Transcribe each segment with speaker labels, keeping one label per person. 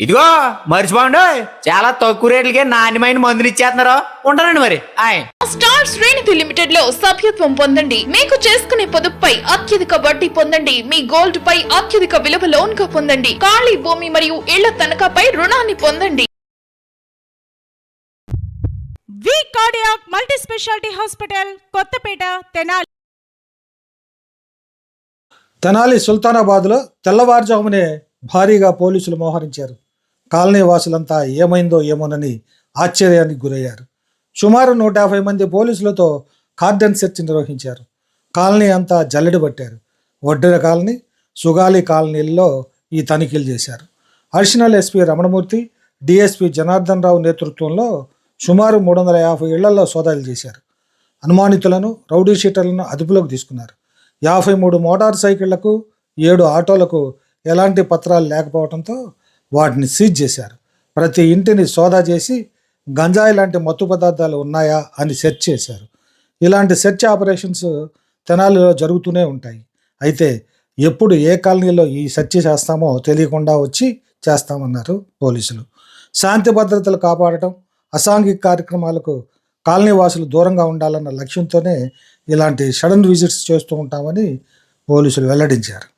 Speaker 1: ఇదిగో మర్చిపోండి చాలా తక్కువ రేట్లకే నాణ్యమైన మందులు ఇచ్చేస్తున్నారు. ఉంటానండి మరి. ఆయ్.
Speaker 2: స్టార్ శ్రేణిధి లిమిటెడ్లో సభ్యత్వం పొందండి. మీకు చేసుకునే పొదుపుపై అత్యధిక వడ్డీ పొందండి. మీ గోల్డ్ పై అత్యధిక విలువ లోన్గా పొందండి. ఖాళీ భూమి మరియు ఇళ్ళ తనఖాపై రుణాన్ని పొందండి.
Speaker 3: V cardiac multi speciality hospital Kothapeta Tenali.
Speaker 4: Tenali సుల్తానాబాద్లో తెల్లవారుజామునే భారీగా పోలీసులు మోహరించారు. కాలనీ వాసులంతా ఏమైందో ఏమోనని ఆశ్చర్యానికి గురయ్యారు. సుమారు నూట యాభై మంది పోలీసులతో కార్డన్ సెర్చ్ నిర్వహించారు. కాలనీ అంతా జల్లెడ పట్టారు. వడ్డెర కాలనీ సుగాలి కాలనీల్లో ఈ తనిఖీలు చేశారు. Additional SP Ramanamurthy DSP Janardhan Rao నేతృత్వంలో సుమారు మూడు వందల యాభై ఇళ్ళలో సోదాలు చేశారు. అనుమానితులను రౌడీ షీటర్లను అదుపులోకి తీసుకున్నారు. యాభై మూడు మోటార్ సైకిళ్ళకు ఏడు ఆటోలకు ఎలాంటి పత్రాలు లేకపోవడంతో వాటిని సీజ్ చేశారు. ప్రతి ఇంటిని సోదా చేసి గంజాయి లాంటి మత్తు పదార్థాలు ఉన్నాయా అని సెర్చ్ చేశారు. ఇలాంటి సెర్చ్ ఆపరేషన్స్ తెనాలిలో జరుగుతూనే ఉంటాయి. అయితే ఎప్పుడు ఏ కాలనీలో ఈ సెర్చ్ చేస్తామో తెలియకుండా వచ్చి చేస్తామన్నారు పోలీసులు. శాంతి భద్రతలు కాపాడటం అసాంఘిక కార్యక్రమాలకు కాలనీ వాసులు దూరంగా ఉండాలన్న లక్ష్యంతోనే ఇలాంటి సడన్ విజిట్స్ చేస్తూ ఉంటామని పోలీసులు వెల్లడించారు.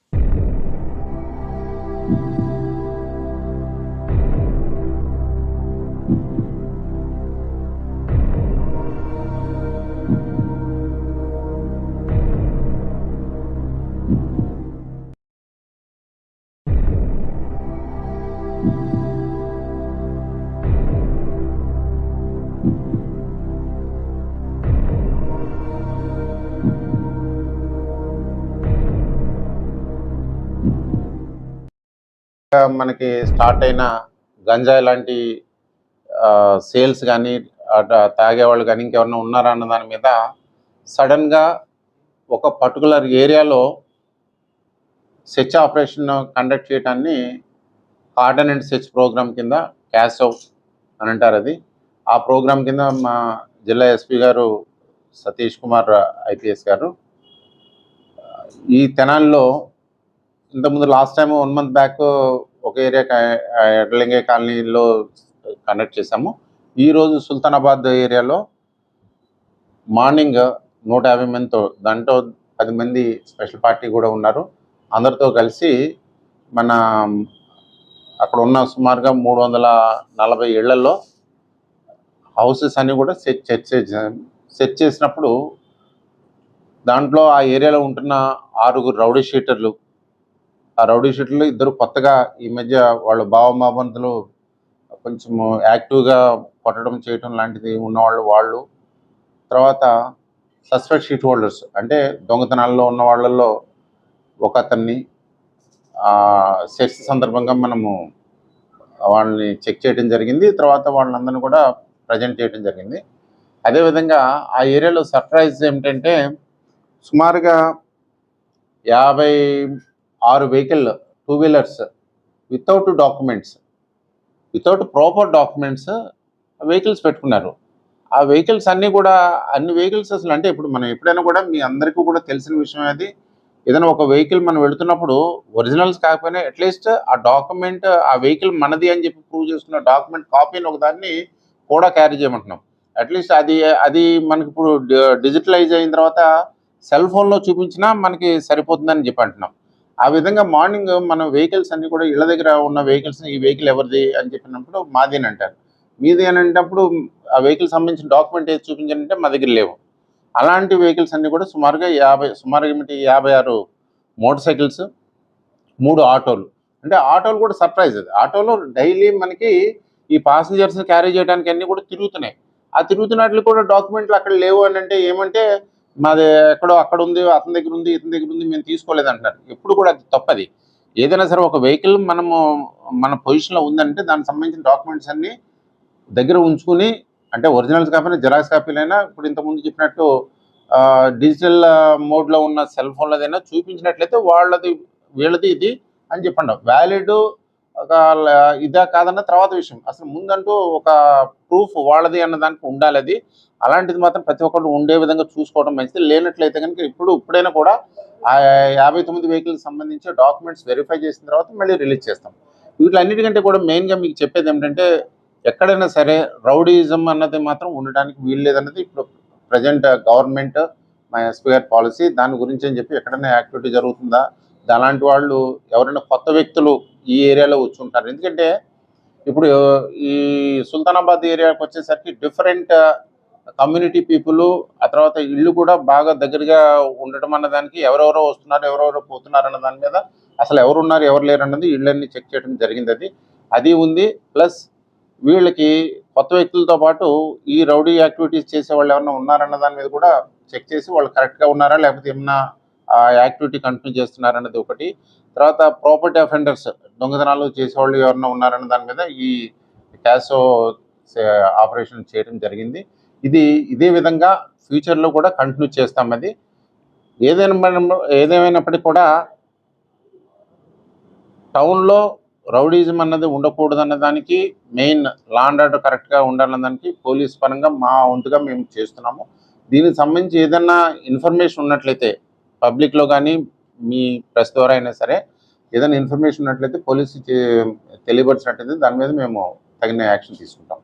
Speaker 5: మనకి స్టార్ట్ అయిన గంజాయి లాంటి సేల్స్ కానీ తాగేవాళ్ళు కానీ ఇంకెవరన్నా ఉన్నారా అన్న దాని మీద సడన్గా ఒక పర్టికులర్ ఏరియాలో సెచ్ ఆపరేషన్ కండక్ట్ చేయడాన్ని హార్డన్ అండ్ సెచ్ ప్రోగ్రామ్ కింద క్యాసవ్ అని అంటారు అది. ఆ ప్రోగ్రామ్ కింద మా జిల్లా ఎస్పీ గారు సతీష్ కుమార్ ఐపీఎస్ గారు ఈ తెనాల్లో ఇంతకుముందు last time one month back ఒక ఏరియా ఎడ్లింగే కాలనీలో కండక్ట్ చేశాము. ఈరోజు సుల్తానాబాద్ ఏరియాలో మార్నింగ్ నూట యాభై మందితో దాంట్లో పది మంది స్పెషల్ పార్టీ కూడా ఉన్నారు. అందరితో కలిసి మన అక్కడ ఉన్న సుమారుగా మూడు వందల నలభై ఇళ్ళలో హౌసెస్ అన్నీ కూడా సెట్ సెట్ సెట్ చేసినప్పుడు దాంట్లో ఆ ఏరియాలో ఉంటున్న ఆరుగురు రౌడీ షీటర్లు ఆ రౌడీ షీట్లు ఇద్దరు కొత్తగా ఈ మధ్య వాళ్ళ భావమాబంతులు కొంచెం యాక్టివ్గా కొట్టడం చేయటం లాంటిది ఉన్నవాళ్ళు వాళ్ళు. తర్వాత సస్పెక్ట్ షీట్ హోల్డర్స్ అంటే దొంగతనాల్లో ఉన్న వాళ్ళల్లో ఒక అతన్ని సెక్స్ సందర్భంగా మనము వాళ్ళని చెక్ చేయడం జరిగింది. తర్వాత వాళ్ళందరినీ కూడా ప్రజెంట్ చేయడం జరిగింది. అదేవిధంగా ఆ ఏరియాలో సర్ప్రైజ్ ఏమిటంటే సుమారుగా యాభై ఆరు vehicle two wheelers without documents. Without proper documents vehicles పెట్టుకున్నారు. ఆ వెహికల్స్ అన్నీ కూడా అన్ని వెహికల్స్ అసలు అంటే ఇప్పుడు మనం ఎప్పుడైనా కూడా మీ అందరికీ కూడా తెలిసిన విషయం అది. ఏదైనా ఒక వెహికల్ మనం వెళుతున్నప్పుడు ఒరిజినల్స్ కాకపోయినా అట్లీస్ట్ ఆ డాక్యుమెంట్ ఆ వెహికల్ మనది అని చెప్పి ప్రూవ్ చేసుకున్న డాక్యుమెంట్ కాపీని ఒకదాన్ని కూడా క్యారీ చేయమంటున్నాం. అట్లీస్ట్ అది అది మనకి ఇప్పుడు డిజిటలైజ్ అయిన తర్వాత సెల్ ఫోన్లో చూపించినా మనకి సరిపోతుందని చెప్పి అంటున్నాం. ఆ విధంగా మార్నింగ్ మన వెహికల్స్ అన్ని కూడా ఇళ్ళ దగ్గర ఉన్న వెహికల్స్ ఈ వెహికల్ ఎవరిది? అని చెప్పినప్పుడు మాది అని అంటారు. మీది అని అంటప్పుడు ఆ వెహికల్ సంబంధించిన డాక్యుమెంట్ ఏది చూపించాలంటే మా దగ్గర లేవు. అలాంటి వెహికల్స్ అన్ని కూడా సుమారుగా యాభై సుమారుగా ఏమిటి? యాభై ఆరు మోటార్ సైకిల్స్ మూడు ఆటోలు. అంటే ఆటోలు కూడా సర్ప్రైజ్ అది. ఆటోలో డైలీ మనకి ఈ పాసింజర్స్ క్యారీ చేయడానికి అన్నీ కూడా తిరుగుతున్నాయి. ఆ తిరుగుతున్నట్లు కూడా డాక్యుమెంట్లు అక్కడ లేవు అని అంటే ఏమంటే మాది ఎక్కడో అక్కడ ఉంది అతని దగ్గర ఉంది ఇతని దగ్గర ఉంది మేము తీసుకోలేదు అంటారు ఎప్పుడు కూడా అది తప్పది. ఏదైనా సరే ఒక వెహికల్ మనము మన పొజిషన్లో ఉందంటే దానికి సంబంధించిన డాక్యుమెంట్స్ అన్ని దగ్గర ఉంచుకుని అంటే ఒరిజినల్స్ కాకపోయినా జిరాక్స్ కాపీలైనా ఇప్పుడు ఇంతకుముందు చెప్పినట్టు డిజిటల్ మోడ్లో ఉన్న సెల్ ఫోన్లదైనా చూపించినట్లయితే వాళ్ళది వీళ్ళది ఇది అని చెప్పండి. వ్యాలిడ్ ఇదా కాదన్న తర్వాత విషయం. అసలు ముందంటూ ఒక ప్రూఫ్ వాళ్ళది అన్న దానికి ఉండాలి అది. అలాంటిది మాత్రం ప్రతి ఒక్కరు ఉండే విధంగా చూసుకోవడం మంచిది. లేనట్లయితే కనుక ఇప్పుడు ఇప్పుడైనా కూడా ఆ యాభై తొమ్మిది వెహికల్కి సంబంధించి డాక్యుమెంట్స్ వెరిఫై చేసిన తర్వాత మళ్ళీ రిలీజ్ చేస్తాం. వీటిలన్నిటికంటే కూడా మెయిన్గా మీకు చెప్పేది ఏమిటంటే ఎక్కడైనా సరే రౌడీజం అన్నది మాత్రం ఉండడానికి వీలు లేదన్నది ఇప్పుడు present government my SPR policy దాని గురించి అని చెప్పి ఎక్కడైనా యాక్టివిటీ జరుగుతుందా? అలాంటి వాళ్ళు ఎవరైనా కొత్త వ్యక్తులు ఈ ఏరియాలో వచ్చి ఉంటారు ఎందుకంటే ఇప్పుడు ఈ సుల్తానాబాద్ ఏరియాకి వచ్చేసరికి డిఫరెంట్ కమ్యూనిటీ పీపుల్ ఆ తర్వాత ఇల్లు కూడా బాగా దగ్గరగా ఉండడం అన్న దానికి ఎవరెవరో వస్తున్నారు ఎవరెవరో పోతున్నారు అన్న దాని మీద అసలు ఎవరు ఉన్నారు ఎవరు లేరు అన్నది ఇళ్ళన్ని చెక్ చేయడం జరిగింది. అది అది ఉంది. ప్లస్ వీళ్ళకి కొత్త వ్యక్తులతో పాటు ఈ రౌడీ యాక్టివిటీస్ చేసే వాళ్ళు ఎవరైనా ఉన్నారన్న దాని మీద కూడా చెక్ చేసి వాళ్ళు కరెక్ట్గా ఉన్నారా లేకపోతే ఏమన్నా ఆ యాక్టివిటీ కంటిన్యూ చేస్తున్నారన్నది ఒకటి. తర్వాత ప్రాపర్టీ అఫెండర్స్ దొంగతనాలు చేసేవాళ్ళు ఎవరైనా ఉన్నారన్న దాని మీద ఈ క్యాసో ఆపరేషన్ చేయడం జరిగింది. ఇది ఇదే విధంగా ఫ్యూచర్లో కూడా కంటిన్యూ చేస్తాం అది. ఏదైనా ఏదేమైనప్పటికీ కూడా టౌన్లో రౌడీజం అన్నది ఉండకూడదు అన్న దానికి మెయిన్ లాండ్ ఆర్డర్ కరెక్ట్గా ఉండాలన్న దానికి పోలీస్ పరంగా మా వంతుగా మేము చేస్తున్నాము. దీనికి సంబంధించి ఏదైనా ఇన్ఫర్మేషన్ ఉన్నట్లయితే పబ్లిక్లో కానీ మీ ప్రెస్ ద్వారా అయినా సరే ఏదైనా ఇన్ఫర్మేషన్ ఉన్నట్లయితే పోలీసు తెలియపరిచినట్లయితే దాని మీద మేము తగిన యాక్షన్ తీసుకుంటాం.